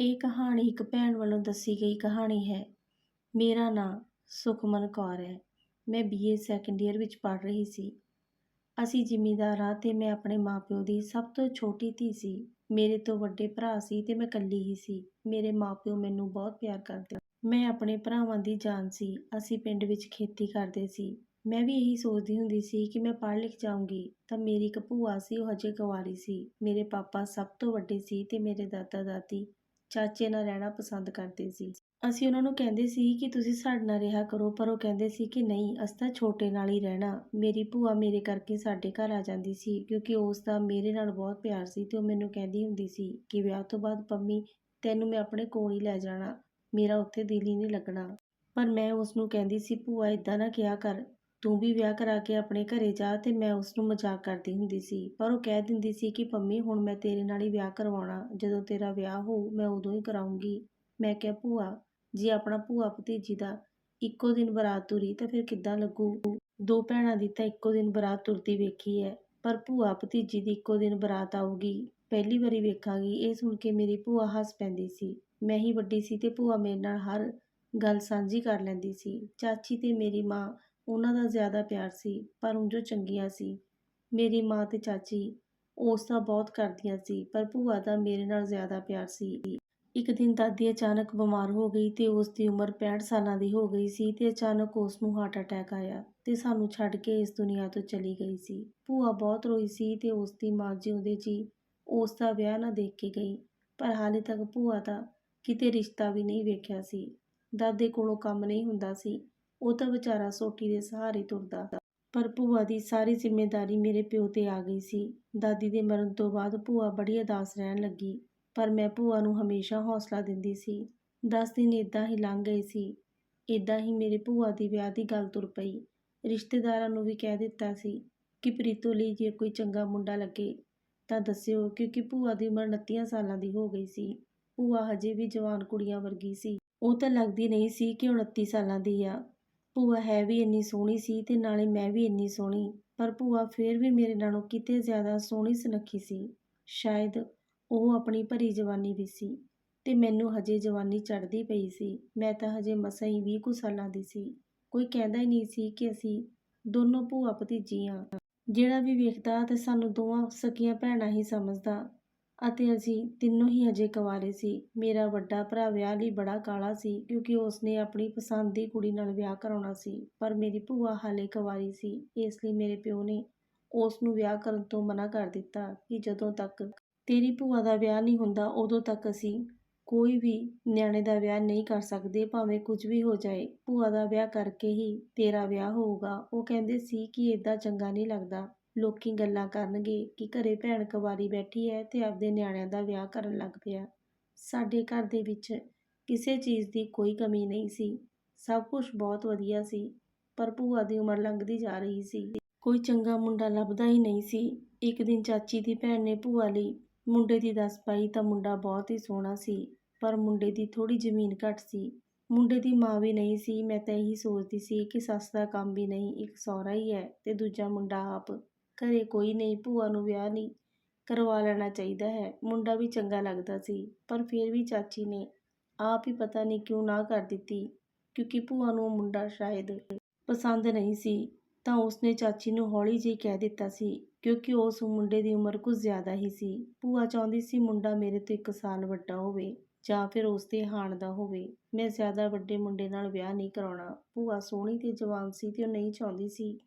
ਇਹ ਕਹਾਣੀ ਇੱਕ ਭੈਣ ਵੱਲੋਂ ਦੱਸੀ ਗਈ ਕਹਾਣੀ ਹੈ। ਮੇਰਾ ਨਾਂ ਸੁਖਮਨ ਕੌਰ ਹੈ। ਮੈਂ ਬੀਏ ਸੈਕੰਡ ਈਅਰ ਵਿੱਚ ਪੜ੍ਹ ਰਹੀ ਸੀ। ਅਸੀਂ ਜ਼ਿਮੀਂਦਾਰ ਹਾਂ ਤੇ ਮੈਂ ਆਪਣੇ ਮਾਪਿਓ ਦੀ ਸਭ ਤੋਂ ਛੋਟੀ ਧੀ ਸੀ। ਮੇਰੇ ਤੋਂ ਵੱਡੇ ਭਰਾ ਸੀ ਤੇ ਮੈਂ ਇਕੱਲੀ ਹੀ ਸੀ। ਮੇਰੇ ਮਾਪਿਓ ਮੈਨੂੰ ਬਹੁਤ ਪਿਆਰ ਕਰਦੇ ਮੈਂ ਆਪਣੇ ਭਰਾਵਾਂ ਦੀ ਜਾਨ ਸੀ। ਅਸੀਂ ਪਿੰਡ ਵਿੱਚ ਖੇਤੀ ਕਰਦੇ ਸੀ। ਮੈਂ ਵੀ ਇਹੀ ਸੋਚਦੀ ਹੁੰਦੀ ਸੀ ਕਿ ਮੈਂ ਪੜ੍ਹ ਲਿਖ ਜਾਊਂਗੀ। ਤਾਂ ਮੇਰੀ ਇੱਕ ਭੂਆ ਸੀ, ਉਹ ਹਜੇ ਕੁਆਰੀ ਸੀ। ਮੇਰੇ ਪਾਪਾ ਸਭ ਤੋਂ ਵੱਡੇ ਸੀ ਤੇ ਮੇਰੇ ਦਾਦਾ ਦਾਦੀ ਚਾਚੇ ਨਾਲ ਰਹਿਣਾ ਪਸੰਦ ਕਰਦੇ ਸੀ। ਅਸੀਂ ਉਹਨਾਂ ਨੂੰ ਕਹਿੰਦੇ ਸੀ ਕਿ ਤੁਸੀਂ ਸਾਡੇ ਨਾਲ ਰਿਹਾ ਕਰੋ, ਪਰ ਉਹ ਕਹਿੰਦੇ ਸੀ ਕਿ ਨਹੀਂ, ਅਸੀਂ ਤਾਂ ਛੋਟੇ ਨਾਲ ਹੀ ਰਹਿਣਾ। ਮੇਰੀ ਭੂਆ ਮੇਰੇ ਕਰਕੇ ਸਾਡੇ ਘਰ ਆ ਜਾਂਦੀ ਸੀ, ਕਿਉਂਕਿ ਉਸ ਦਾ ਮੇਰੇ ਨਾਲ ਬਹੁਤ ਪਿਆਰ ਸੀ ਤੇ ਉਹ ਮੈਨੂੰ ਕਹਿੰਦੀ ਹੁੰਦੀ ਸੀ ਕਿ ਵਿਆਹ ਤੋਂ ਬਾਅਦ ਪੰਮੀ, ਤੈਨੂੰ ਮੈਂ ਆਪਣੇ ਕੋਲ ਹੀ ਲੈ ਜਾਣਾ। ਮੇਰਾ ਉੱਥੇ ਦਿਲ ਹੀ ਨਹੀਂ ਲੱਗਣਾ। ਪਰ ਮੈਂ ਉਸ ਨੂੰ ਕਹਿੰਦੀ ਸੀ, ਭੂਆ ਇਦਾਂ ਨਾ ਕਿਹਾ ਕਰ ਤੂੰ ਵੀ ਵਿਆਹ ਕਰਾ ਕੇ ਆਪਣੇ ਘਰੇ ਜਾ ਤੇ ਮੈਂ ਉਸ ਨੂੰ ਮਜ਼ਾਕ ਕਰਦੀ ਹੁੰਦੀ ਸੀ। ਪਰ ਉਹ ਕਹਿ ਦਿੰਦੀ ਸੀ ਕਿ, ਪੰਮੀ, ਹੁਣ ਮੈਂ ਤੇਰੇ ਨਾਲ ਹੀ ਵਿਆਹ ਕਰਵਾਉਣਾ। ਜਦੋਂ ਤੇਰਾ ਵਿਆਹ ਹੋਊ ਮੈਂ ਉਦੋਂ ਹੀ ਕਰਾਉਂਗੀ। ਮੈਂ ਕਿਹਾ, ਭੂਆ, ਜੇ ਆਪਣਾ ਭੂਆ ਭਤੀਜੀ ਦਾ ਇੱਕੋ ਦਿਨ ਬਰਾਤ ਤੁਰੀ ਤਾਂ ਫਿਰ ਕਿੱਦਾਂ ਲੱਗੂ? ਦੋ ਭੈਣਾਂ ਦੀ ਤਾਂ ਇੱਕੋ ਦਿਨ ਬਰਾਤ ਤੁਰਦੀ ਵੇਖੀ ਹੈ ਪਰ ਭੂਆ ਭਤੀਜੀ ਦੀ ਇੱਕੋ ਦਿਨ ਬਰਾਤ ਆਊਗੀ। ਪਹਿਲੀ ਵਾਰੀ ਵੇਖਾਂਗੀ। ਇਹ ਸੁਣ ਕੇ ਮੇਰੀ ਭੂਆ ਹੱਸ ਪੈਂਦੀ ਸੀ। ਮੈਂ ਹੀ ਵੱਡੀ ਸੀ ਤੇ ਭੂਆ ਮੇਰੇ ਨਾਲ ਹਰ ਗੱਲ ਸਾਂਝੀ ਕਰ ਲੈਂਦੀ ਸੀ। ਚਾਚੀ ਤੇ ਮੇਰੀ ਮਾਂ ਉਹਨਾਂ ਦਾ ਜ਼ਿਆਦਾ ਪਿਆਰ ਸੀ, ਪਰ ਉਂਝੋ ਚੰਗੀਆਂ ਸੀ। ਮੇਰੀ ਮਾਂ ਤੇ ਚਾਚੀ ਉਸ ਦਾ ਬਹੁਤ ਕਰਦੀਆਂ ਸੀ, ਪਰ ਭੂਆ ਦਾ ਮੇਰੇ ਨਾਲ ਜ਼ਿਆਦਾ ਪਿਆਰ ਸੀ। ਇੱਕ ਦਿਨ ਦਾਦੀ ਅਚਾਨਕ ਬਿਮਾਰ ਹੋ ਗਈ ਤੇ ਉਸ ਦੀ ਉਮਰ 65 ਸਾਲਾਂ ਦੀ ਹੋ ਗਈ ਸੀ ਤੇ ਅਚਾਨਕ ਉਸ ਨੂੰ ਹਾਰਟ ਅਟੈਕ ਆਇਆ ਤੇ ਸਾਨੂੰ ਛੱਡ ਕੇ ਇਸ ਦੁਨੀਆ ਤੋਂ ਚਲੀ ਗਈ ਸੀ। ਭੂਆ ਬਹੁਤ ਰੋਈ ਸੀ ਤੇ ਉਸ ਦੀ ਮਾਂ ਜਿਉਂਦੇ ਜੀ ਉਸ ਦਾ ਵਿਆਹ ਨਾ ਦੇਖ ਕੇ ਗਈ, ਪਰ ਹਾਲੇ ਤੱਕ ਭੂਆ ਦਾ ਕਿਤੇ ਰਿਸ਼ਤਾ ਵੀ ਨਹੀਂ ਵੇਖਿਆ ਸੀ। ਦਾਦੇ ਕੋਲੋਂ ਕੰਮ ਨਹੀਂ ਹੁੰਦਾ ਸੀ ਉਹ ਤਾਂ ਵਿਚਾਰਾ ਸੋਟੀ ਦੇ ਸਹਾਰੇ ਤੁਰਦਾ। ਪਰ ਭੂਆ ਦੀ ਸਾਰੀ ਜ਼ਿੰਮੇਵਾਰੀ ਮੇਰੇ ਪਿਓ ਤੇ ਆ ਗਈ ਸੀ। ਦਾਦੀ ਦੇ ਮਰਨ ਤੋਂ ਬਾਅਦ ਭੂਆ ਬੜੀ ਉਦਾਸ ਰਹਿਣ ਲੱਗੀ, ਪਰ ਮੈਂ ਭੂਆ ਨੂੰ ਹਮੇਸ਼ਾ ਹੌਸਲਾ ਦਿੰਦੀ ਸੀ। 10 ਦਿਨ ਇਦਾਂ ਹੀ ਲੰਘ ਗਏ ਸੀ। ਇਦਾਂ ਹੀ ਮੇਰੇ ਭੂਆ ਦੀ ਵਿਆਹ ਦੀ ਗੱਲ ਤੁਰ ਪਈ। ਰਿਸ਼ਤੇਦਾਰਾਂ ਨੂੰ ਵੀ ਕਹਿ ਦਿੱਤਾ ਸੀ ਕਿ ਪ੍ਰੀਤੋ ਲਈ ਜੇ ਕੋਈ ਚੰਗਾ ਮੁੰਡਾ ਲੱਗੇ ਤਾਂ ਦੱਸਿਓ, ਕਿਉਂਕਿ ਭੂਆ ਦੀ ਉਮਰ 29 ਸਾਲਾਂ ਦੀ ਹੋ ਗਈ ਸੀ। ਭੂਆ ਹਜੇ ਵੀ ਜਵਾਨ ਕੁੜੀਆਂ ਵਰਗੀ ਸੀ। ਉਹ ਤਾਂ ਲੱਗਦੀ ਨਹੀਂ ਸੀ ਕਿ 29 ਸਾਲਾਂ ਦੀ ਆ। ਭੂਆ ਹੈ ਵੀ ਇੰਨੀ ਸੋਹਣੀ ਸੀ ਤੇ ਨਾਲੇ ਮੈਂ ਵੀ ਇੰਨੀ ਸੋਹਣੀ, ਪਰ ਭੂਆ ਫੇਰ ਵੀ ਮੇਰੇ ਨਾਲੋਂ ਕਿਤੇ ਜ਼ਿਆਦਾ ਸੋਹਣੀ ਸੁਨੱਖੀ ਸੀ। ਸ਼ਾਇਦ ਉਹ ਆਪਣੀ ਭਰੀ ਜਵਾਨੀ ਵੀ ਸੀ ਤੇ ਮੈਨੂੰ ਹਜੇ ਜਵਾਨੀ ਚੜ੍ਹਦੀ ਪਈ ਸੀ। ਮੈਂ ਤਾਂ ਹਜੇ ਮਸਾਂ ਹੀ 20 ਕੁ ਸਾਲਾਂ ਦੀ ਸੀ। ਕੋਈ ਕਹਿੰਦਾ ਹੀ ਨਹੀਂ ਸੀ ਕਿ ਅਸੀਂ ਦੋਨੋਂ ਭੂਆ ਭਤੀਜੀਆਂ ਜਿਹੜਾ ਵੀ ਵੇਖਦਾ ਤੇ ਸਾਨੂੰ ਦੋਵਾਂ ਸਕੀਆਂ ਭੈਣਾਂ ਹੀ ਸਮਝਦਾ। ਅਤੇ ਅਸੀਂ ਤਿੰਨੋਂ ਹੀ ਅਜੇ ਕੁਆਰੇ ਸੀ। ਮੇਰਾ ਵੱਡਾ ਭਰਾ ਵਿਆਹ ਲਈ ਬੜਾ ਕਾਲਾ ਸੀ ਕਿਉਂਕਿ ਉਸਨੇ ਆਪਣੀ ਪਸੰਦ ਦੀ ਕੁੜੀ ਨਾਲ ਵਿਆਹ ਕਰਾਉਣਾ ਸੀ, ਪਰ ਮੇਰੀ ਭੂਆ ਹਾਲੇ ਕੁਵਾਰੀ ਸੀ, ਇਸ ਲਈ ਮੇਰੇ ਪਿਓ ਨੇ ਉਸ ਨੂੰ ਵਿਆਹ ਕਰਨ ਤੋਂ ਮਨਾ ਕਰ ਦਿੱਤਾ ਕਿ ਜਦੋਂ ਤੱਕ ਤੇਰੀ ਭੂਆ ਦਾ ਵਿਆਹ ਨਹੀਂ ਹੁੰਦਾ, ਉਦੋਂ ਤੱਕ ਅਸੀਂ ਕੋਈ ਵੀ ਨਿਆਣੇ ਦਾ ਵਿਆਹ ਨਹੀਂ ਕਰ ਸਕਦੇ, ਭਾਵੇਂ ਕੁਝ ਵੀ ਹੋ ਜਾਏ। ਭੂਆ ਦਾ ਵਿਆਹ ਕਰਕੇ ਹੀ ਤੇਰਾ ਵਿਆਹ ਹੋਊਗਾ। ਉਹ ਕਹਿੰਦੇ ਸੀ ਕਿ ਇਦਾਂ ਚੰਗਾ ਨਹੀਂ ਲੱਗਦਾ। ਲੋਕੀ ਗੱਲਾਂ ਕਰਨਗੇ ਕਿ ਘਰੇ ਭੈਣ ਕੁਵਾਰੀ ਬੈਠੀ ਹੈ ਤੇ ਆਪਦੇ ਨਿਆਣਿਆਂ ਦਾ ਵਿਆਹ ਕਰਨ ਲੱਗ ਪਿਆ। ਸਾਡੇ ਘਰ ਦੇ ਵਿੱਚ ਕਿਸੇ ਚੀਜ਼ ਦੀ ਕੋਈ ਕਮੀ ਨਹੀਂ ਸੀ। ਸਭ ਕੁਝ ਬਹੁਤ ਵਧੀਆ ਸੀ, ਪਰ ਭੂਆ ਦੀ ਉਮਰ ਲੰਘਦੀ ਜਾ ਰਹੀ ਸੀ। ਕੋਈ ਚੰਗਾ ਮੁੰਡਾ ਲੱਭਦਾ ਹੀ ਨਹੀਂ ਸੀ। ਇੱਕ ਦਿਨ ਚਾਚੀ ਦੀ ਭੈਣ ਨੇ ਭੂਆ ਲਈ ਮੁੰਡੇ ਦੀ ਦੱਸ ਪਾਈ ਤਾਂ ਮੁੰਡਾ ਬਹੁਤ ਹੀ ਸੋਹਣਾ ਸੀ, ਪਰ ਮੁੰਡੇ ਦੀ ਥੋੜੀ ਜ਼ਮੀਨ ਘੱਟ ਸੀ। ਮੁੰਡੇ ਦੀ ਮਾਂ ਵੀ ਨਹੀਂ ਸੀ। ਮੈਂ ਤਾਂ ਇਹੀ ਸੋਚਦੀ ਸੀ ਕਿ ਸੱਸ ਦਾ ਕੰਮ ਵੀ ਨਹੀਂ, ਇੱਕ ਸਹੁਰਾ ਹੀ ਹੈ ਤੇ ਦੂਜਾ ਮੁੰਡਾ ਆਪ ਘਰੇ ਕੋਈ ਨਹੀਂ, ਭੂਆ ਨੂੰ ਵਿਆਹ ਨਹੀਂ ਕਰਵਾ ਲੈਣਾ ਚਾਹੀਦਾ ਹੈ। ਮੁੰਡਾ ਵੀ ਚੰਗਾ ਲੱਗਦਾ ਸੀ, ਪਰ ਫਿਰ ਵੀ ਚਾਚੀ ਨੇ ਆਪ ਹੀ ਪਤਾ ਨਹੀਂ ਕਿਉਂ ਨਾ ਕਰ ਦਿੱਤੀ, ਕਿਉਂਕਿ ਭੂਆ ਨੂੰ ਮੁੰਡਾ ਸ਼ਾਇਦ ਪਸੰਦ ਨਹੀਂ ਸੀ। ਤਾਂ ਉਸਨੇ ਚਾਚੀ ਨੂੰ ਹੌਲੀ ਜਿਹੀ ਕਹਿ ਦਿੱਤਾ ਸੀ, ਕਿਉਂਕਿ ਉਸ ਮੁੰਡੇ ਦੀ ਉਮਰ ਕੁਝ ਜ਼ਿਆਦਾ ਹੀ ਸੀ। ਭੂਆ ਚਾਹੁੰਦੀ ਸੀ ਮੁੰਡਾ ਮੇਰੇ ਤੋਂ ਇੱਕ ਸਾਲ ਵੱਡਾ ਹੋਵੇ ਜਾਂ ਫਿਰ ਉਸ ਦੇ ਹਾਣ ਦਾ ਹੋਵੇ। ਮੈਂ ਜ਼ਿਆਦਾ ਵੱਡੇ ਮੁੰਡੇ ਨਾਲ ਵਿਆਹ ਨਹੀਂ ਕਰਾਉਣਾ। ਭੂਆ ਸੋਹਣੀ ਤੇ ਜਵਾਨ ਸੀ ਤੇ ਉਹ ਨਹੀਂ ਚਾਹੁੰਦੀ ਸੀ।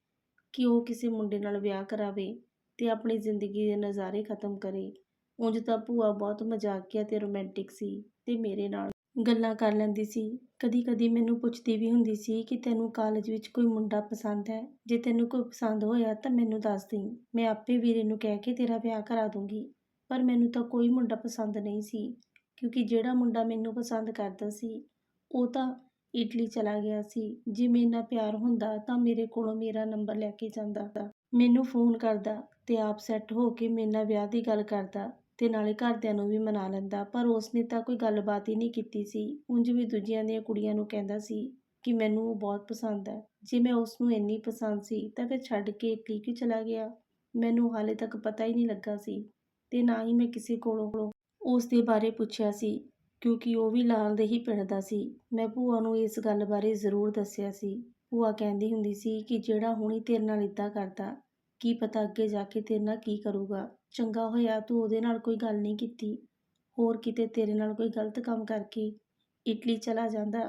ਕਿ ਉਹ ਕਿਸੇ ਮੁੰਡੇ ਨਾਲ ਵਿਆਹ ਕਰਾਵੇ ਤੇ ਆਪਣੀ ਜ਼ਿੰਦਗੀ ਦੇ ਨਜ਼ਾਰੇ ਖਤਮ ਕਰੇ। ਉਂਝ ਤਾਂ ਭੂਆ ਬਹੁਤ ਮਜ਼ਾਕੀਆ ਤੇ ਰੋਮਾਂਟਿਕ ਸੀ ਤੇ ਮੇਰੇ ਨਾਲ ਗੱਲਾਂ ਕਰ ਲੈਂਦੀ ਸੀ। ਕਦੀ-ਕਦੀ ਮੈਨੂੰ ਪੁੱਛਦੀ ਵੀ ਹੁੰਦੀ ਸੀ ਕਿ ਤੈਨੂੰ ਕਾਲਜ ਵਿੱਚ ਕੋਈ ਮੁੰਡਾ ਪਸੰਦ ਹੈ? ਜੇ ਤੈਨੂੰ ਕੋਈ ਪਸੰਦ ਹੋਇਆ ਤਾਂ ਮੈਨੂੰ ਦੱਸ ਦੇ ਮੈਂ ਆਪੇ ਵੀਰੇ ਨੂੰ ਕਹਿ ਕੇ ਤੇਰਾ ਵਿਆਹ ਕਰਾ ਦੂੰਗੀ। ਪਰ ਮੈਨੂੰ ਤਾਂ ਕੋਈ ਮੁੰਡਾ ਪਸੰਦ ਨਹੀਂ ਸੀ, ਕਿਉਂਕਿ ਜਿਹੜਾ ਮੁੰਡਾ ਮੈਨੂੰ ਪਸੰਦ ਕਰਦਾ ਸੀ, ਉਹ ਤਾਂ ਇਟਲੀ ਚਲਾ ਗਿਆ ਸੀ। ਜੇ ਮੇਰੇ ਨਾਲ ਪਿਆਰ ਹੁੰਦਾ ਤਾਂ ਮੇਰੇ ਕੋਲੋਂ ਮੇਰਾ ਨੰਬਰ ਲੈ ਕੇ ਜਾਂਦਾ। ਮੈਨੂੰ ਫੋਨ ਕਰਦਾ ਤੇ ਆਪ ਸੈੱਟ ਹੋ ਕੇ ਮੇਰੇ ਨਾਲ ਵਿਆਹ ਦੀ ਗੱਲ ਕਰਦਾ ਤੇ ਨਾਲੇ ਘਰਦਿਆਂ ਨੂੰ ਵੀ ਮਨਾ ਲੈਂਦਾ। ਪਰ ਉਸਨੇ ਤਾਂ ਕੋਈ ਗੱਲਬਾਤ ਹੀ ਨਹੀਂ ਕੀਤੀ ਸੀ। ਉਂਝ ਵੀ ਦੂਜਿਆਂ ਦੀਆਂ ਕੁੜੀਆਂ ਨੂੰ ਕਹਿੰਦਾ ਸੀ ਕਿ ਮੈਨੂੰ ਉਹ ਬਹੁਤ ਪਸੰਦ ਹੈ। ਜੇ ਮੈਂ ਉਸ ਨੂੰ ਇੰਨੀ ਪਸੰਦ ਸੀ ਤਾਂ ਫਿਰ ਛੱਡ ਕੇ ਇਟਲੀ ਕਿਉਂ ਚਲਾ ਗਿਆ? ਮੈਨੂੰ ਹਾਲੇ ਤੱਕ ਪਤਾ ਹੀ ਨਹੀਂ ਲੱਗਾ ਸੀ ਤੇ ਨਾ ਹੀ ਮੈਂ ਕਿਸੇ ਕੋਲੋਂ ਉਸ ਦੇ ਬਾਰੇ ਪੁੱਛਿਆ ਸੀ। ਕਿਉਂਕਿ ਉਹ ਵੀ ਲਾਲ ਦੇ ਹੀ ਪਿੰਡ ਦਾ ਸੀ। ਮੈਂ ਭੂਆ ਨੂੰ ਇਸ ਗੱਲ ਬਾਰੇ ਜ਼ਰੂਰ ਦੱਸਿਆ ਸੀ। ਭੂਆ ਕਹਿੰਦੀ ਹੁੰਦੀ ਸੀ ਕਿ ਜਿਹੜਾ ਹੁਣੀ ਤੇਰੇ ਨਾਲ ਇੱਦਾਂ ਕਰਦਾ, ਕੀ ਪਤਾ ਅੱਗੇ ਜਾ ਕੇ ਤੇਰੇ ਨਾਲ ਕੀ ਕਰੂਗਾ। ਚੰਗਾ ਹੋਇਆ ਤੂੰ ਉਹਦੇ ਨਾਲ ਕੋਈ ਗੱਲ ਨਹੀਂ ਕੀਤੀ। ਹੋਰ ਕਿਤੇ ਤੇਰੇ ਨਾਲ ਕੋਈ ਗਲਤ ਕੰਮ ਕਰਕੇ ਇਟਲੀ ਚਲਾ ਜਾਂਦਾ।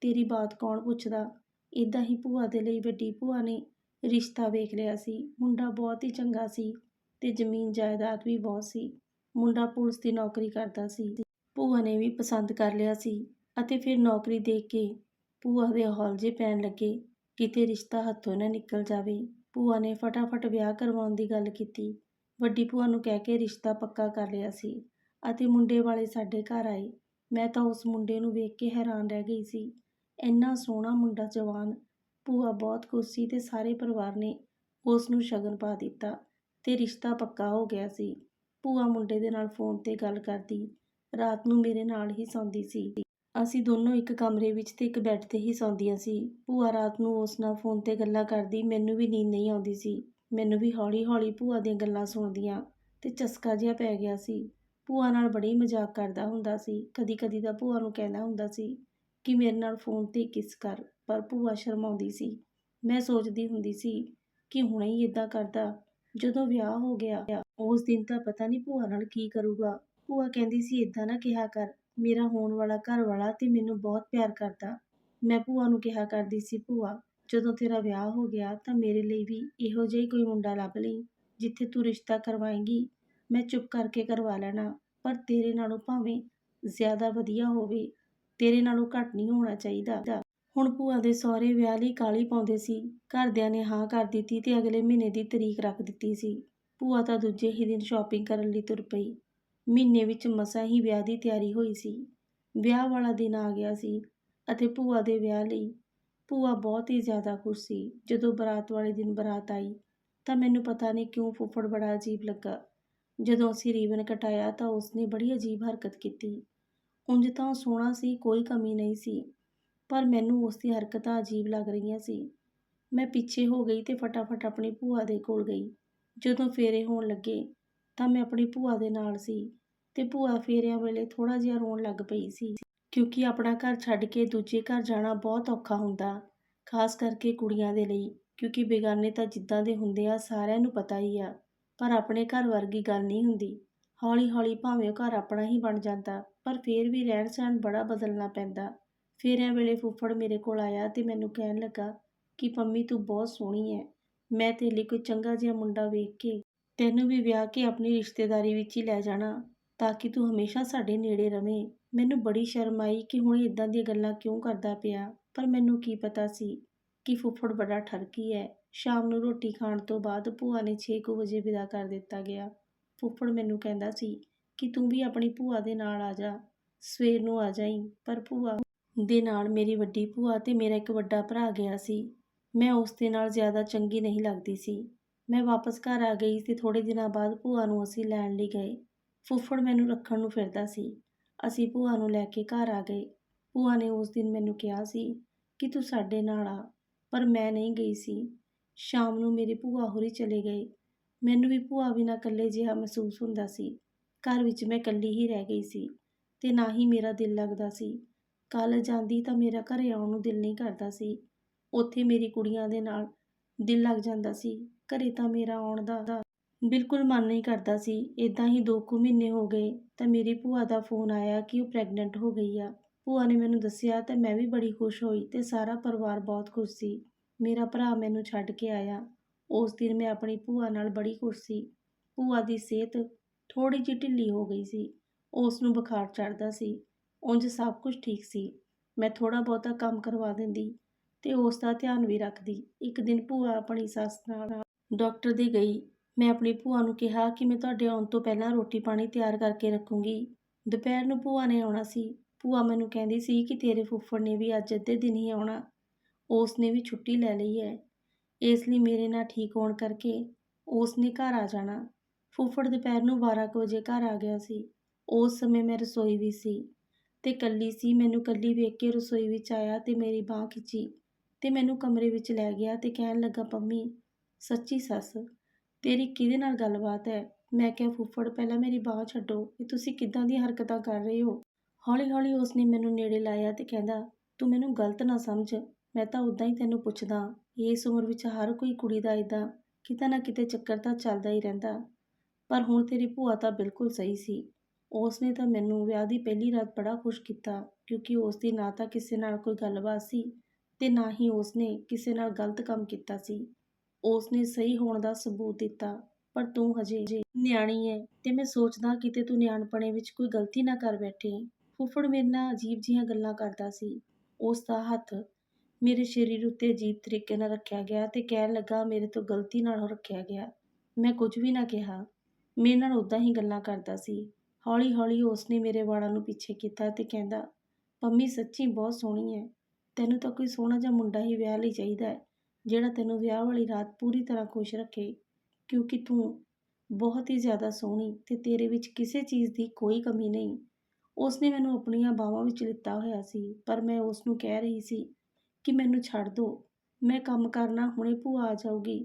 ਤੇਰੀ ਬਾਤ ਕੌਣ ਪੁੱਛਦਾ? ਇਦਾਂ ਹੀ ਭੂਆ ਦੇ ਲਈ ਵੱਡੀ ਭੂਆ ਨੇ ਰਿਸ਼ਤਾ ਵੇਖ ਲਿਆ ਸੀ। ਮੁੰਡਾ ਬਹੁਤ ਹੀ ਚੰਗਾ ਸੀ ਤੇ ਜ਼ਮੀਨ ਜਾਇਦਾਦ ਵੀ ਬਹੁਤ ਸੀ। ਮੁੰਡਾ ਪੁਲਿਸ ਦੀ ਨੌਕਰੀ ਕਰਦਾ ਸੀ। ਭੂਆ ਨੇ ਵੀ ਪਸੰਦ ਕਰ ਲਿਆ ਸੀ ਅਤੇ ਫਿਰ ਨੌਕਰੀ ਦੇਖ ਕੇ ਭੂਆ ਦੇ ਹੌਲਜੇ ਪੈਣ ਲੱਗੇ ਕਿਤੇ ਰਿਸ਼ਤਾ ਹੱਥੋਂ ਨਾ ਨਿਕਲ ਜਾਵੇ। ਭੂਆ ਨੇ ਫਟਾਫਟ ਵਿਆਹ ਕਰਵਾਉਣ ਦੀ ਗੱਲ ਕੀਤੀ। ਵੱਡੀ ਭੂਆ ਨੂੰ ਕਹਿ ਕੇ ਰਿਸ਼ਤਾ ਪੱਕਾ ਕਰ ਲਿਆ ਸੀ ਅਤੇ ਮੁੰਡੇ ਵਾਲੇ ਸਾਡੇ ਘਰ ਆਏ। ਮੈਂ ਤਾਂ ਉਸ ਮੁੰਡੇ ਨੂੰ ਵੇਖ ਕੇ ਹੈਰਾਨ ਰਹਿ ਗਈ ਸੀ। ਇੰਨਾ ਸੋਹਣਾ ਮੁੰਡਾ ਜਵਾਨ, ਭੂਆ ਬਹੁਤ ਖੁਸ਼ ਸੀ ਤੇ ਸਾਰੇ ਪਰਿਵਾਰ ਨੇ ਉਸ ਨੂੰ ਸ਼ਗਨ ਪਾ ਦਿੱਤਾ ਤੇ ਰਿਸ਼ਤਾ ਪੱਕਾ ਹੋ ਗਿਆ ਸੀ। ਭੂਆ ਮੁੰਡੇ ਦੇ ਨਾਲ ਫੋਨ ਤੇ ਗੱਲ ਕਰਦੀ ਰਾਤ ਨੂੰ ਮੇਰੇ ਨਾਲ ਹੀ ਸੌਂਦੀ ਸੀ। ਅਸੀਂ ਦੋਨੋਂ ਇੱਕ ਕਮਰੇ ਵਿੱਚ ਤੇ ਇੱਕ ਬੈੱਡ ਤੇ ਹੀ ਸੌਂਦੀਆਂ ਸੀ। ਭੂਆ ਰਾਤ ਨੂੰ ਉਸ ਨਾਲ ਫੋਨ ਤੇ ਗੱਲਾਂ ਕਰਦੀ, ਮੈਨੂੰ ਵੀ ਨੀਂਦ ਨਹੀਂ ਆਉਂਦੀ ਸੀ। ਮੈਨੂੰ ਵੀ ਹੌਲੀ-ਹੌਲੀ ਭੂਆ ਦੀਆਂ ਗੱਲਾਂ ਸੁਣਦੀਆਂ ਤੇ ਚਸਕਾ ਜਿਹਾ ਪੈ ਗਿਆ ਸੀ। ਭੂਆ ਨਾਲ ਬੜੀ ਮਜ਼ਾਕ ਕਰਦਾ ਹੁੰਦਾ ਸੀ। ਕਦੀ-ਕਦੀ ਤਾਂ ਭੂਆ ਨੂੰ ਕਹਿੰਦਾ ਹੁੰਦਾ ਸੀ ਕਿ ਮੇਰੇ ਨਾਲ ਫੋਨ ਤੇ ਕਿਸ ਕਰ, ਪਰ ਭੂਆ ਸ਼ਰਮਾਉਂਦੀ ਸੀ। ਮੈਂ ਸੋਚਦੀ ਹੁੰਦੀ ਸੀ ਕਿ ਹੁਣੇ ਹੀ ਇਦਾਂ ਕਰਦਾ। ਜਦੋਂ ਵਿਆਹ ਹੋ ਗਿਆ, ਉਸ ਦਿਨ ਤਾਂ ਪਤਾ ਨਹੀਂ ਭੂਆ ਨਾਲ ਕੀ ਕਰੂਗਾ। ਭੂਆ ਕਹਿੰਦੀ ਸੀ ਇਦਾਂ ਨਾ ਕਿਹਾ ਕਰ, ਮੇਰਾ ਹੋਣ ਵਾਲਾ ਘਰ ਵਾਲਾ ਤੇ ਮੈਨੂੰ ਬਹੁਤ ਪਿਆਰ ਕਰਦਾ। ਮੈਂ ਭੂਆ ਨੂੰ ਕਿਹਾ ਕਰਦੀ ਸੀ, ਭੂਆ, ਜਦੋਂ ਤੇਰਾ ਵਿਆਹ ਹੋ ਗਿਆ ਤਾਂ ਮੇਰੇ ਲਈ ਵੀ ਇਹੋ ਜਿਹਾ ਹੀ ਕੋਈ ਮੁੰਡਾ ਲੱਭ ਲਈ, ਜਿੱਥੇ ਤੂੰ ਰਿਸ਼ਤਾ ਕਰਵਾਏਂਗੀ। ਮੈਂ ਚੁੱਪ ਕਰਕੇ ਕਰਵਾ ਲੈਣਾ, ਪਰ ਤੇਰੇ ਨਾਲੋਂ ਭਾਵੇਂ ਜ਼ਿਆਦਾ ਵਧੀਆ ਹੋਵੇ, ਤੇਰੇ ਨਾਲੋਂ ਘੱਟ ਨਹੀਂ ਹੋਣਾ ਚਾਹੀਦਾ। ਹੁਣ ਭੂਆ ਦੇ ਸਹੁਰੇ ਵਿਆਹ ਲਈ ਕਾਲੀ ਪਾਉਂਦੇ ਸੀ। ਘਰਦਿਆਂ ਨੇ ਹਾਂ ਕਰ ਦਿੱਤੀ ਤੇ ਅਗਲੇ ਮਹੀਨੇ ਦੀ ਤਰੀਕ ਰੱਖ ਦਿੱਤੀ ਸੀ। ਭੂਆ ਤਾਂ ਦੂਜੇ ਹੀ ਦਿਨ ਸ਼ਾਪਿੰਗ ਕਰਨ ਲਈ ਤੁਰ ਪਈ। ਮਹੀਨੇ ਵਿੱਚ ਮਸਾਂ ਹੀ ਵਿਆਹ ਦੀ ਤਿਆਰੀ ਹੋਈ ਸੀ। ਵਿਆਹ ਵਾਲਾ ਦਿਨ ਆ ਗਿਆ ਸੀ ਅਤੇ ਭੂਆ ਦੇ ਵਿਆਹ ਲਈ ਭੂਆ ਬਹੁਤ ਹੀ ਜ਼ਿਆਦਾ ਖੁਸ਼ ਸੀ। ਜਦੋਂ ਬਰਾਤ ਵਾਲੇ ਦਿਨ ਬਰਾਤ ਆਈ ਤਾਂ ਮੈਨੂੰ ਪਤਾ ਨਹੀਂ ਕਿਉਂ ਫੁੱਫੜ ਬੜਾ ਅਜੀਬ ਲੱਗਾ। ਜਦੋਂ ਅਸੀਂ ਰੀਬਨ ਕਟਾਇਆ ਤਾਂ ਉਸਨੇ ਬੜੀ ਅਜੀਬ ਹਰਕਤ ਕੀਤੀ। ਉਂਝ ਤਾਂ ਉਹ ਸੋਹਣਾ ਸੀ, ਕੋਈ ਕਮੀ ਨਹੀਂ ਸੀ, ਪਰ ਮੈਨੂੰ ਉਸ ਦੀ ਹਰਕਤਾਂ ਅਜੀਬ ਲੱਗ ਰਹੀਆਂ ਸੀ। ਮੈਂ ਪਿੱਛੇ ਹੋ ਗਈ ਤੇ ਫਟਾਫਟ ਆਪਣੀ ਭੂਆ ਦੇ ਕੋਲ ਗਈ। ਜਦੋਂ ਫੇਰੇ ਹੋਣ ਲੱਗੇ ਤਾਂ ਮੈਂ ਆਪਣੀ ਭੂਆ ਦੇ ਨਾਲ ਸੀ ਤੇ ਭੂਆ ਫੇਰਿਆਂ ਵੇਲੇ ਥੋੜਾ ਜਿਹਾ ਰੋਣ ਲੱਗ ਪਈ ਸੀ। ਕਿਉਂਕਿ ਆਪਣਾ ਘਰ ਛੱਡ ਕੇ ਦੂਜੇ ਘਰ ਜਾਣਾ ਬਹੁਤ ਔਖਾ ਹੁੰਦਾ, ਖਾਸ ਕਰਕੇ ਕੁੜੀਆਂ ਦੇ ਲਈ, ਕਿਉਂਕਿ ਬੇਗਾਨੇ ਤਾਂ ਜਿੱਦਾਂ ਦੇ ਹੁੰਦੇ ਆ ਸਾਰਿਆਂ ਨੂੰ ਪਤਾ ਹੀ ਆ, ਪਰ ਆਪਣੇ ਘਰ ਵਰਗੀ ਗੱਲ ਨਹੀਂ ਹੁੰਦੀ। ਹੌਲੀ-ਹੌਲੀ ਭਾਵੇਂ ਉਹ ਘਰ ਆਪਣਾ ਹੀ ਬਣ ਜਾਂਦਾ, ਪਰ ਫੇਰ ਵੀ ਰਹਿਣ ਸਹਿਣ ਬੜਾ ਬਦਲਣਾ ਪੈਂਦਾ। ਫੇਰਿਆਂ ਵੇਲੇ ਫੁੱਫੜ ਮੇਰੇ ਕੋਲ ਆਇਆ ਤੇ ਮੈਨੂੰ ਕਹਿਣ ਲੱਗਾ ਕਿ, ਪੰਮੀ ਤੂੰ ਬਹੁਤ ਸੋਹਣੀ ਹੈ ਮੈਂ ਤੇਰੇ ਲਈ ਕੋਈ ਚੰਗਾ ਜਿਹਾ ਮੁੰਡਾ ਵੇਖ ਕੇ ਤੈਨੂੰ ਵੀ ਵਿਆਹ ਕੇ ਆਪਣੀ ਰਿਸ਼ਤੇਦਾਰੀ ਵਿੱਚ ਹੀ ਲੈ ਜਾਣਾ, ਤਾਂ ਕਿ ਤੂੰ ਹਮੇਸ਼ਾ ਸਾਡੇ ਨੇੜੇ ਰਵੇਂ। ਮੈਨੂੰ ਬੜੀ ਸ਼ਰਮ ਆਈ ਕਿ ਹੁਣ ਇਦਾਂ ਦੀਆਂ ਗੱਲਾਂ ਕਿਉਂ ਕਰਦਾ ਪਿਆ, ਪਰ ਮੈਨੂੰ ਕੀ ਪਤਾ ਸੀ ਕਿ ਫੁੱਫੜ ਬੜਾ ਠਰਕੀ ਹੈ ਸ਼ਾਮ ਨੂੰ ਰੋਟੀ ਖਾਣ ਤੋਂ ਬਾਅਦ ਭੂਆ ਨੇ 6 ਵਜੇ ਵਿਦਾ ਕਰ ਦਿੱਤਾ ਗਿਆ। ਫੁੱਫੜ ਮੈਨੂੰ ਕਹਿੰਦਾ ਸੀ ਕਿ ਤੂੰ ਵੀ ਆਪਣੀ ਭੂਆ ਦੇ ਨਾਲ ਆ ਜਾ। ਸਵੇਰ ਨੂੰ ਆ ਜਾਈਂ, ਪਰ ਭੂਆ ਦੇ ਨਾਲ ਮੇਰੀ ਵੱਡੀ ਭੂਆ ਤੇ ਮੇਰਾ ਇੱਕ ਵੱਡਾ ਭਰਾ ਗਿਆ ਸੀ। ਮੈਂ ਉਸ ਦੇ ਨਾਲ ਜ਼ਿਆਦਾ ਚੰਗੀ ਨਹੀਂ ਲੱਗਦੀ ਸੀ। ਮੈਂ ਵਾਪਸ ਘਰ ਆ ਗਈ ਤੇ ਥੋੜੇ ਦਿਨਾਂ ਬਾਅਦ ਭੂਆ ਨੂੰ ਅਸੀਂ ਲੈਣ ਲਈ ਗਏ। ਫੁੱਫੜ ਮੈਨੂੰ ਰੱਖਣ ਨੂੰ ਫਿਰਦਾ ਸੀ। ਅਸੀਂ ਭੂਆ ਨੂੰ ਲੈ ਕੇ ਘਰ ਆ ਗਏ। ਭੂਆ ਨੇ ਉਸ ਦਿਨ ਮੈਨੂੰ ਕਿਹਾ ਸੀ ਕਿ ਤੂੰ ਸਾਡੇ ਨਾਲ ਆ, ਪਰ ਮੈਂ ਨਹੀਂ ਗਈ ਸੀ। ਸ਼ਾਮ ਨੂੰ ਮੇਰੇ ਭੂਆ ਹੋਰੀ ਚਲੇ ਗਏ। ਮੈਨੂੰ ਵੀ ਭੂਆ ਬਿਨਾਂ ਇਕੱਲੇ ਜਿਹਾ ਮਹਿਸੂਸ ਹੁੰਦਾ ਸੀ। ਘਰ ਵਿੱਚ ਮੈਂ ਇਕੱਲੀ ਹੀ ਰਹਿ ਗਈ ਸੀ ਤੇ ਨਾ ਹੀ ਮੇਰਾ ਦਿਲ ਲੱਗਦਾ ਸੀ। ਕਾਲਜ ਜਾਂਦੀ ਤਾਂ ਮੇਰਾ ਘਰੇ ਆਉਣ ਨੂੰ ਦਿਲ ਨਹੀਂ ਕਰਦਾ ਸੀ। ਉੱਥੇ ਮੇਰੀ ਕੁੜੀਆਂ ਦੇ ਨਾਲ ਦਿਲ ਲੱਗ ਜਾਂਦਾ ਸੀ। ਘਰੇ ਤਾਂ ਮੇਰਾ ਆਉਣ ਦਾ ਬਿਲਕੁਲ ਮਨ ਨਹੀਂ ਕਰਦਾ ਸੀ। ਇਦਾਂ ਹੀ ਦੋ ਕੁ ਮਹੀਨੇ ਹੋ ਗਏ ਤਾਂ ਮੇਰੀ ਭੂਆ ਦਾ ਫੋਨ ਆਇਆ ਕਿ ਉਹ ਪ੍ਰੈਗਨੈਂਟ ਹੋ ਗਈ ਆ। ਭੂਆ ਨੇ ਮੈਨੂੰ ਦੱਸਿਆ ਤਾਂ ਮੈਂ ਵੀ ਬੜੀ ਖੁਸ਼ ਹੋਈ ਤੇ ਸਾਰਾ ਪਰਿਵਾਰ ਬਹੁਤ ਖੁਸ਼ ਸੀ। ਮੇਰਾ ਭਰਾ ਮੈਨੂੰ ਛੱਡ ਕੇ ਆਇਆ। ਉਸ ਦਿਨ ਮੈਂ ਆਪਣੀ ਭੂਆ ਨਾਲ ਬੜੀ ਖੁਸ਼ ਸੀ। ਭੂਆ ਦੀ ਸਿਹਤ ਥੋੜੀ ਜਿਹੀ ਢਿੱਲੀ ਹੋ ਗਈ ਸੀ। ਉਸ ਨੂੰ ਬੁਖਾਰ ਚੜਦਾ ਸੀ। ਉਂਝ ਸਭ ਕੁਝ ਠੀਕ ਸੀ। ਮੈਂ ਥੋੜਾ ਬਹੁਤਾ ਕੰਮ ਕਰਵਾ ਦਿੰਦੀ। ਤੇ ਉਸ ਦਾ ਧਿਆਨ ਵੀ ਰੱਖਦੀ। ਇੱਕ ਦਿਨ ਭੂਆ ਆਪਣੀ ਸੱਸ ਨਾਲ ਡਾਕਟਰ ਦੇ ਗਈ। ਮੈਂ ਆਪਣੀ ਭੂਆ ਨੂੰ ਕਿਹਾ ਕਿ ਮੈਂ ਤੁਹਾਡੇ ਆਉਣ ਤੋਂ ਪਹਿਲਾਂ ਰੋਟੀ ਪਾਣੀ ਤਿਆਰ ਕਰਕੇ ਰੱਖੂੰਗੀ। ਦੁਪਹਿਰ ਨੂੰ ਭੂਆ ਨੇ ਆਉਣਾ ਸੀ। ਭੂਆ ਮੈਨੂੰ ਕਹਿੰਦੀ ਸੀ ਕਿ ਤੇਰੇ ਫੁੱਫੜ ਨੇ ਵੀ ਅੱਜ ਅੱਧੇ ਦਿਨ ਹੀ ਆਉਣਾ। ਉਸ ਨੇ ਵੀ ਛੁੱਟੀ ਲੈ ਲਈ ਹੈ। ਇਸ ਲਈ ਮੇਰੇ ਨਾਲ ਠੀਕ ਹੋਣ ਕਰਕੇ ਉਸ ਨੇ ਘਰ ਆ ਜਾਣਾ। ਫੁੱਫੜ ਦੁਪਹਿਰ ਨੂੰ 12 ਕੁ ਵਜੇ ਘਰ ਆ ਗਿਆ ਸੀ। ਉਸ ਸਮੇਂ ਮੈਂ ਰਸੋਈ ਵੀ ਸੀ ਤੇ ਕੱਲੀ ਸੀ। ਮੈਨੂੰ ਕੱਲੀ ਵੇਖ ਕੇ ਰਸੋਈ ਵਿੱਚ ਆਇਆ ਤੇ ਮੇਰੀ ਬਾਹ ਖਿੱਚੀ। ਤੇ ਮੈਨੂੰ ਕਮਰੇ ਵਿੱਚ ਲੈ ਗਿਆ ਤੇ ਕਹਿਣ ਲੱਗਾ ਪੰਮੀ ਸੱਚੀ ਸੱਸ ਤੇਰੀ ਕਿਹਦੇ ਨਾਲ ਗੱਲਬਾਤ ਹੈ ਮੈਂ ਕਿਹਾ ਫੁੱਫੜ ਪਹਿਲਾਂ ਮੇਰੀ ਬਾਹ ਛੱਡੋ ਇਹ ਤੁਸੀਂ ਕਿੱਦਾਂ ਦੀਆਂ ਹਰਕਤਾਂ ਕਰ ਰਹੇ ਹੋ ਹੌਲੀ-ਹੌਲੀ ਉਸਨੇ ਮੈਨੂੰ ਨੇੜੇ ਲਾਇਆ ਤੇ ਕਹਿੰਦਾ, "ਤੂੰ ਮੈਨੂੰ ਗਲਤ ਨਾ ਸਮਝ, ਮੈਂ ਤਾਂ ਉਦਾਂ ਹੀ ਤੈਨੂੰ ਪੁੱਛਦਾ। ਇਸ ਉਮਰ ਵਿੱਚ ਹਰ ਕੋਈ ਕੁੜੀ ਦਾ ਏਦਾਂ ਕਿਤੇ ਨਾ ਕਿਤੇ ਚੱਕਰ ਤਾਂ ਚੱਲਦਾ ਹੀ ਰਹਿੰਦਾ। ਪਰ ਹੁਣ ਤੇਰੀ ਭੂਆ ਤਾਂ ਬਿਲਕੁਲ ਸਹੀ ਸੀ। ਉਸ ਨੇ ਤਾਂ ਮੈਨੂੰ ਵਿਆਹ ਦੀ ਪਹਿਲੀ ਰਾਤ ਬੜਾ ਖੁਸ਼ ਕੀਤਾ ਕਿਉਂਕਿ ਉਸ ਦੀ ਨਾ ਤਾਂ ਕਿਸੇ ਨਾਲ ਕੋਈ ਗੱਲਬਾਤ ਸੀ ਤੇ ਨਾ ਹੀ ਉਸਨੇ ਕਿਸੇ ਨਾਲ ਗਲਤ ਕੰਮ ਕੀਤਾ ਸੀ। ਉਸਨੇ ਸਹੀ ਹੋਣ ਦਾ ਸਬੂਤ ਦਿੱਤਾ। ਪਰ ਤੂੰ ਹਜੇ ਨਿਆਣੀ ਏਂ ਤੇ ਮੈਂ ਸੋਚਦਾ ਕਿਤੇ ਤੂੰ ਨਿਆਣਪਣੇ ਵਿੱਚ ਕੋਈ ਗਲਤੀ ਨਾ ਕਰ ਬੈਠੇ।" ਫੁੱਫੜ ਮੇਰੇ ਨਾਲ ਅਜੀਬ ਜਿਹੀਆਂ ਗੱਲਾਂ ਕਰਦਾ ਸੀ। ਉਸਦਾ ਹੱਥ ਮੇਰੇ ਸਰੀਰ ਉੱਤੇ ਅਜੀਬ ਤਰੀਕੇ ਨਾਲ ਰੱਖਿਆ ਗਿਆ ਤੇ ਕਹਿਣ ਲੱਗਾ, "ਮੇਰੇ ਤੋਂ ਗਲਤੀ ਨਾਲ ਰੱਖਿਆ ਗਿਆ।" ਮੈਂ ਕੁਝ ਵੀ ਨਾ ਕਿਹਾ। ਮੇਰੇ ਨਾਲ ਉਦਾਂ ਹੀ ਗੱਲਾਂ ਕਰਦਾ ਸੀ। ਹੌਲੀ-ਹੌਲੀ ਉਸਨੇ ਮੇਰੇ ਵਾਲਾਂ ਨੂੰ ਪਿੱਛੇ ਕੀਤਾ ਤੇ ਕਹਿੰਦਾ, "ਪੰਮੀ ਸੱਚੀ ਬਹੁਤ ਸੋਹਣੀ ਹੈ ਤੈਨੂੰ ਤਾਂ ਕੋਈ ਸੋਹਣਾ ਜਿਹਾ ਮੁੰਡਾ ਹੀ ਵਿਆਹ ਲਈ ਚਾਹੀਦਾ ਹੈ, ਜਿਹੜਾ ਤੈਨੂੰ ਵਿਆਹ ਵਾਲੀ ਰਾਤ ਪੂਰੀ ਤਰ੍ਹਾਂ ਖੁਸ਼ ਰੱਖੇ ਕਿਉਂਕਿ ਤੂੰ ਬਹੁਤ ਹੀ ਜ਼ਿਆਦਾ ਸੋਹਣੀ ਤੇ ਤੇਰੇ ਵਿੱਚ ਕਿਸੇ ਚੀਜ਼ ਦੀ ਕੋਈ ਕਮੀ ਨਹੀਂ।" ਉਸਨੇ ਮੈਨੂੰ ਆਪਣੀਆਂ ਬਾਹਾਂ ਵਿੱਚ ਲਿੱਤਾ ਹੋਇਆ ਸੀ ਪਰ ਮੈਂ ਉਸ ਨੂੰ ਕਹਿ ਰਹੀ ਸੀ ਕਿ ਮੈਨੂੰ ਛੱਡ ਦਿਓ, ਮੈਂ ਕੰਮ ਕਰਨਾ ਹੁਣੇ ਭੂਆ ਆ ਜਾਊਗੀ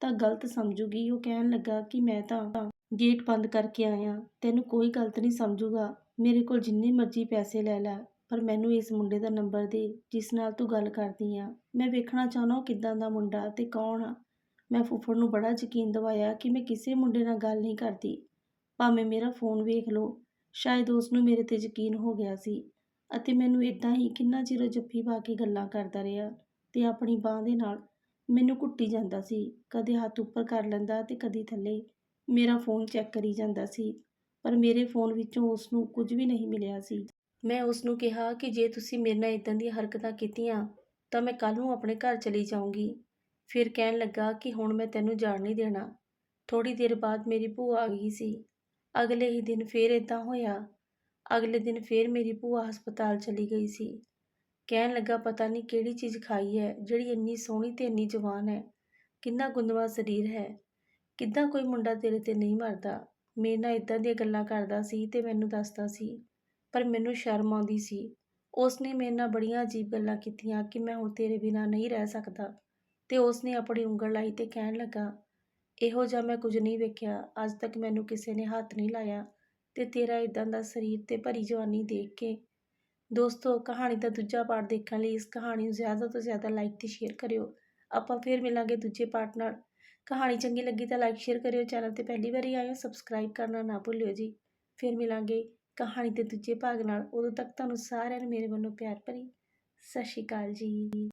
ਤਾਂ ਗਲਤ ਸਮਝੂਗੀ। ਉਹ ਕਹਿਣ ਲੱਗਾ ਕਿ ਮੈਂ ਤਾਂ ਗੇਟ ਬੰਦ ਕਰਕੇ ਆਇਆ, ਤੈਨੂੰ ਕੋਈ ਗਲਤ ਨਹੀਂ ਸਮਝੂਗਾ। ਮੇਰੇ ਕੋਲ ਜਿੰਨੇ ਮਰਜ਼ੀ ਪੈਸੇ ਲੈ ਲੈ ਪਰ ਮੈਨੂੰ ਇਸ ਮੁੰਡੇ ਦਾ ਨੰਬਰ ਦੇ, ਜਿਸ ਨਾਲ ਤੂੰ ਗੱਲ ਕਰਦੀ ਆਂ। ਮੈਂ ਵੇਖਣਾ ਚਾਹੁੰਦਾ ਉਹ ਕਿੱਦਾਂ ਦਾ ਮੁੰਡਾ ਤੇ ਕੌਣ ਆ। ਮੈਂ ਫੁੱਫੜ ਨੂੰ ਬੜਾ ਯਕੀਨ ਦਿਵਾਇਆ ਕਿ ਮੈਂ ਕਿਸੇ ਮੁੰਡੇ ਨਾਲ ਗੱਲ ਨਹੀਂ ਕਰਦੀ। ਭਾਵੇਂ ਮੇਰਾ ਫੋਨ ਵੇਖ ਲਓ। ਸ਼ਾਇਦ ਉਸਨੂੰ ਮੇਰੇ ਤੇ ਯਕੀਨ ਹੋ ਗਿਆ ਸੀ ਅਤੇ ਮੈਨੂੰ ਏਦਾਂ ਹੀ ਕਿੰਨਾ ਚਿਰ ਜੱਫੀ ਪਾ ਕੇ ਗੱਲਾਂ ਕਰਦਾ ਰਿਹਾ ਤੇ ਆਪਣੀ ਬਾਂਹ ਦੇ ਨਾਲ ਮੈਨੂੰ ਘੁੱਟੀ ਜਾਂਦਾ ਸੀ। ਕਦੇ ਹੱਥ ਉੱਪਰ ਕਰ ਲੈਂਦਾ ਤੇ ਕਦੀ ਥੱਲੇ। ਮੇਰਾ ਫੋਨ ਚੈੱਕ ਕਰੀ ਜਾਂਦਾ ਸੀ ਪਰ ਮੇਰੇ ਫੋਨ ਵਿੱਚੋਂ ਉਸਨੂੰ ਕੁਝ ਵੀ ਨਹੀਂ ਮਿਲਿਆ ਸੀ। ਮੈਂ ਉਸਨੂੰ ਕਿਹਾ ਕਿ ਜੇ ਤੁਸੀਂ ਮੇਰੇ ਨਾਲ ਏਦਾਂ ਦੀਆਂ ਹਰਕਤਾਂ ਕੀਤੀਆਂ, ਤਾਂ ਮੈਂ ਕੱਲ੍ਹ ਨੂੰ ਆਪਣੇ ਘਰ ਚਲੀ ਜਾਊਂਗੀ। ਫਿਰ ਕਹਿਣ ਲੱਗਾ ਕਿ ਹੁਣ ਮੈਂ ਤੈਨੂੰ ਜਾਣ ਨਹੀਂ ਦੇਣਾ। ਥੋੜ੍ਹੀ ਦੇਰ ਬਾਅਦ ਮੇਰੀ ਭੂਆ ਆ ਗਈ ਸੀ। ਅਗਲੇ ਹੀ ਦਿਨ ਫੇਰ ਏਦਾਂ ਹੋਇਆ। ਅਗਲੇ ਦਿਨ ਫੇਰ ਮੇਰੀ ਭੂਆ ਹਸਪਤਾਲ ਚਲੀ ਗਈ ਸੀ। ਕਹਿਣ ਲੱਗਾ, ਪਤਾ ਨਹੀਂ ਕਿਹੜੀ ਚੀਜ਼ ਖਾਈ ਹੈ, ਜਿਹੜੀ ਇੰਨੀ ਸੋਹਣੀ ਤੇ ਇੰਨੀ ਜਵਾਨ ਹੈ। ਕਿੰਨਾ ਗੁੰਦਵਾ ਸਰੀਰ ਹੈ। ਕਿੱਦਾਂ ਕੋਈ ਮੁੰਡਾ ਤੇਰੇ ਤੇ ਨਹੀਂ ਮਰਦਾ। ਮੇਰੇ ਨਾਲ ਏਦਾਂ ਦੀਆਂ ਗੱਲਾਂ ਕਰਦਾ ਸੀ ਤੇ ਮੈਨੂੰ ਦੱਸਦਾ ਸੀ ਪਰ ਮੈਨੂੰ ਸ਼ਰਮ ਆਉਂਦੀ ਸੀ। ਉਸ ਨੇ ਮੇਰੇ ਨਾਲ ਬੜੀਆਂ ਅਜੀਬ ਗੱਲਾਂ ਕੀਤੀਆਂ ਕਿ ਮੈਂ ਹੁਣ ਤੇਰੇ ਬਿਨਾਂ ਨਹੀਂ ਰਹਿ ਸਕਦਾ ਤੇ ਉਸਨੇ ਆਪਣੀ ਉਂਗਲ ਲਾਈ ਤੇ ਕਹਿਣ ਲੱਗਾ, "ਇਹੋ ਜਿਹਾ ਮੈਂ ਕੁਝ ਨਹੀਂ ਵੇਖਿਆ। ਅੱਜ ਤੱਕ ਮੈਨੂੰ ਕਿਸੇ ਨੇ ਹੱਥ ਨਹੀਂ ਲਾਇਆ ਤੇ ਤੇਰਾ ਏਦਾਂ ਦਾ ਸਰੀਰ ਤੇ ਭਰੀ ਜਵਾਨੀ ਦੇਖ ਕੇ।" ਦੋਸਤੋ ਕਹਾਣੀ ਦਾ ਦੂਜਾ ਪਾਰਟ ਦੇਖਣ ਲਈ ਇਸ ਕਹਾਣੀ ਨੂੰ ਜ਼ਿਆਦਾ ਤੋਂ ਜ਼ਿਆਦਾ ਲਾਈਕ ਤੇ ਸ਼ੇਅਰ ਕਰਿਓ। ਆਪਾਂ ਫੇਰ ਮਿਲਾਂਗੇ ਦੂਜੇ ਪਾਰਟ ਨਾਲ। ਕਹਾਣੀ ਚੰਗੀ ਲੱਗੀ ਤਾਂ ਲਾਈਕ ਸ਼ੇਅਰ ਕਰਿਓ। ਚੈਨਲ ਤੇ ਪਹਿਲੀ ਵਾਰੀ ਆਏ ਹੋ ਸਬਸਕ੍ਰਾਈਬ ਕਰਨਾ ਨਾ ਭੁੱਲਿਓ ਜੀ। ਫੇਰ ਮਿਲਾਂਗੇ ਕਹਾਣੀ ਦੇ ਦੂਜੇ ਭਾਗ ਨਾਲ। ਉਦੋਂ ਤੱਕ ਤੁਹਾਨੂੰ ਸਾਰਿਆਂ ਨੂੰ ਮੇਰੇ ਵੱਲੋਂ ਪਿਆਰ ਭਰੀ ਸਤਿ ਸ਼੍ਰੀ ਅਕਾਲ ਜੀ।